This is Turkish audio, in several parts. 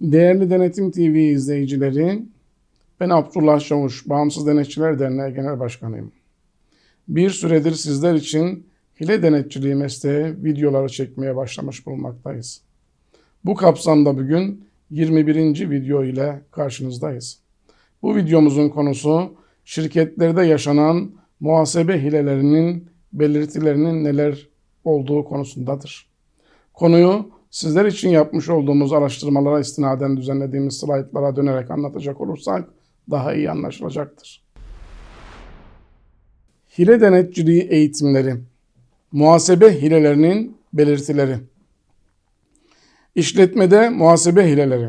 Değerli Denetim TV izleyicileri, ben Abdullah Çavuş, Bağımsız Denetçiler Derneği Genel Başkanıyım. Bir süredir sizler için hile denetçiliği mesleği videoları çekmeye başlamış bulunmaktayız. Bu kapsamda bugün 21. video ile karşınızdayız. Bu videomuzun konusu şirketlerde yaşanan muhasebe hilelerinin belirtilerinin neler olduğu konusundadır. Konuyu sizler için yapmış olduğumuz araştırmalara istinaden düzenlediğimiz slaytlara dönerek anlatacak olursak daha iyi anlaşılacaktır. Hile denetçiliği eğitimleri, muhasebe hilelerinin belirtileri, işletmede muhasebe hileleri,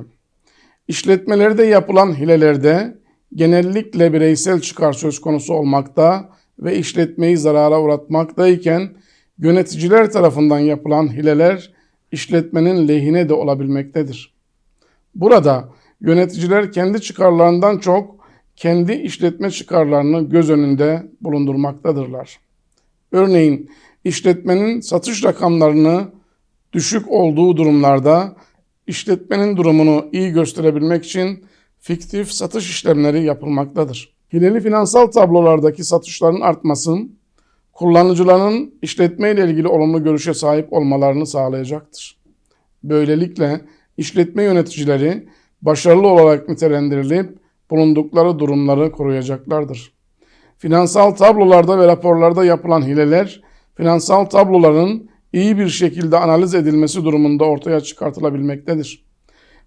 işletmelerde yapılan hilelerde genellikle bireysel çıkar söz konusu olmakta ve işletmeyi zarara uğratmaktayken yöneticiler tarafından yapılan hileler işletmenin lehine de olabilmektedir. Burada yöneticiler kendi çıkarlarından çok kendi işletme çıkarlarını göz önünde bulundurmaktadırlar. Örneğin işletmenin satış rakamlarını düşük olduğu durumlarda işletmenin durumunu iyi gösterebilmek için fiktif satış işlemleri yapılmaktadır. Hileli finansal tablolardaki satışların artması, kullanıcıların işletme ile ilgili olumlu görüşe sahip olmalarını sağlayacaktır. Böylelikle işletme yöneticileri başarılı olarak nitelendirilip bulundukları durumları koruyacaklardır. Finansal tablolarda ve raporlarda yapılan hileler, finansal tabloların iyi bir şekilde analiz edilmesi durumunda ortaya çıkartılabilmektedir.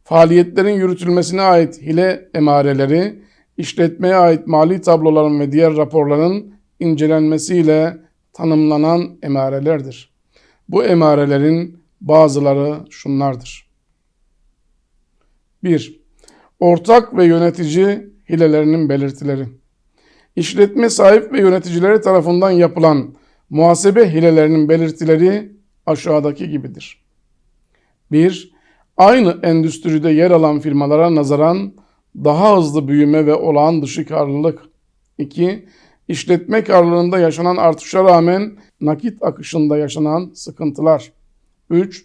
Faaliyetlerin yürütülmesine ait hile emareleri, işletmeye ait mali tabloların ve diğer raporların incelenmesiyle tanımlanan emarelerdir. Bu emarelerin bazıları şunlardır. 1. Ortak ve yönetici hilelerinin belirtileri. İşletme sahip ve yöneticileri tarafından yapılan muhasebe hilelerinin belirtileri aşağıdaki gibidir. 1. Aynı endüstride yer alan firmalara nazaran daha hızlı büyüme ve olağan dışı karlılık. 2. İşletme karlılığında yaşanan artışa rağmen nakit akışında yaşanan sıkıntılar. 3.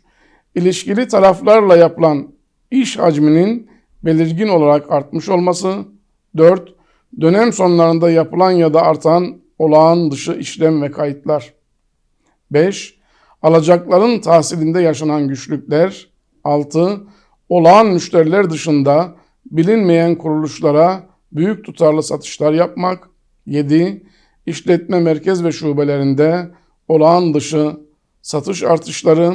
İlişkili taraflarla yapılan iş hacminin belirgin olarak artmış olması. 4. Dönem sonlarında yapılan ya da artan olağan dışı işlem ve kayıtlar. 5. Alacakların tahsilinde yaşanan güçlükler. 6. Olağan müşteriler dışında bilinmeyen kuruluşlara büyük tutarlı satışlar yapmak. 7. İşletme merkez ve şubelerinde olağan dışı satış artışları.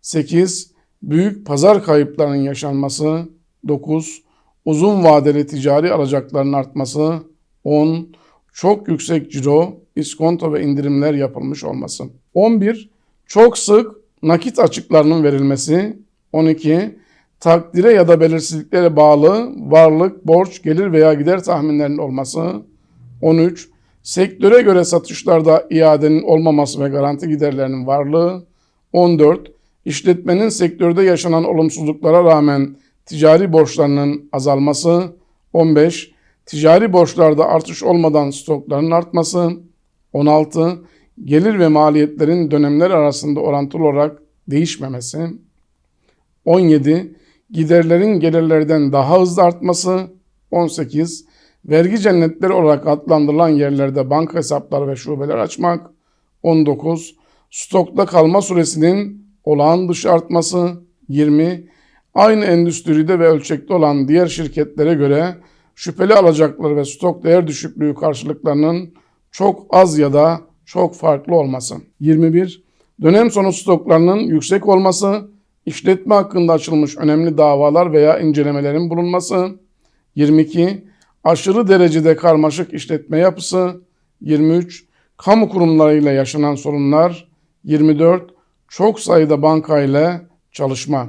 8. Büyük pazar kayıplarının yaşanması. 9. Uzun vadeli ticari alacakların artması. 10. Çok yüksek ciro, iskonto ve indirimler yapılmış olması. 11. Çok sık nakit açıklarının verilmesi. 12. Takdire ya da belirsizliklere bağlı varlık, borç, gelir veya gider tahminlerinin olması. 13. Sektöre göre satışlarda iadenin olmaması ve garanti giderlerinin varlığı. 14. İşletmenin sektörde yaşanan olumsuzluklara rağmen ticari borçlarının azalması. 15. Ticari borçlarda artış olmadan stokların artması. 16. Gelir ve maliyetlerin dönemler arasında orantılı olarak değişmemesi. 17. Giderlerin gelirlerden daha hızlı artması. 18. Vergi cennetleri olarak adlandırılan yerlerde banka hesapları ve şubeler açmak. 19. Stokta kalma süresinin olağan dışı artması. 20. Aynı endüstride ve ölçekte olan diğer şirketlere göre şüpheli alacakları ve stok değer düşüklüğü karşılıklarının çok az ya da çok farklı olması. 21. Dönem sonu stoklarının yüksek olması, işletme hakkında açılmış önemli davalar veya incelemelerin bulunması. 22. Aşırı derecede karmaşık işletme yapısı. 23. Kamu kurumlarıyla yaşanan sorunlar. 24. Çok sayıda banka ile çalışma.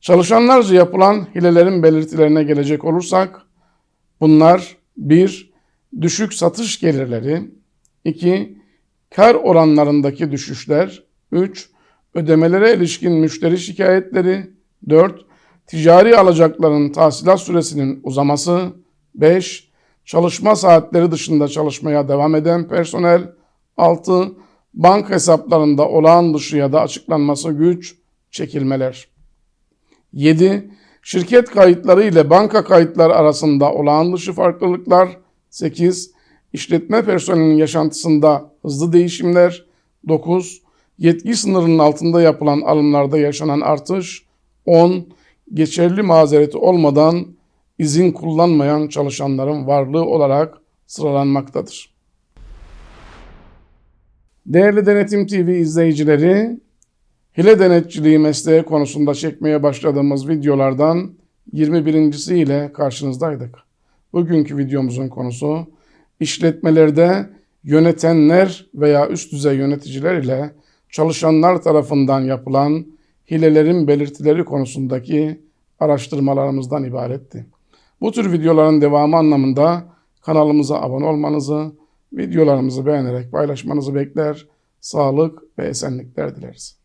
Çalışanlarca yapılan hilelerin belirtilerine gelecek olursak, bunlar 1. Düşük satış gelirleri, 2. Kar oranlarındaki düşüşler, 3. Ödemelere ilişkin müşteri şikayetleri, 4. Ticari alacakların tahsilat süresinin uzaması, 5. Çalışma saatleri dışında çalışmaya devam eden personel, 6. Banka hesaplarında olağan dışı ya da açıklanması güç çekilmeler. 7. Şirket kayıtları ile banka kayıtları arasında olağan dışı farklılıklar. 8. İşletme personelinin yaşantısında hızlı değişimler. 9. Yetki sınırının altında yapılan alımlarda yaşanan artış. 10. Geçerli mazereti olmadan izin kullanmayan çalışanların varlığı olarak sıralanmaktadır. Değerli Denetim TV izleyicileri, hile denetçiliği mesleği konusunda çekmeye başladığımız videolardan 21. ile karşınızdaydık. Bugünkü videomuzun konusu işletmelerde yönetenler veya üst düzey yöneticiler ile çalışanlar tarafından yapılan hilelerin belirtileri konusundaki araştırmalarımızdan ibaretti. Bu tür videoların devamı anlamında kanalımıza abone olmanızı, videolarımızı beğenerek paylaşmanızı bekler, sağlık ve esenlikler dileriz.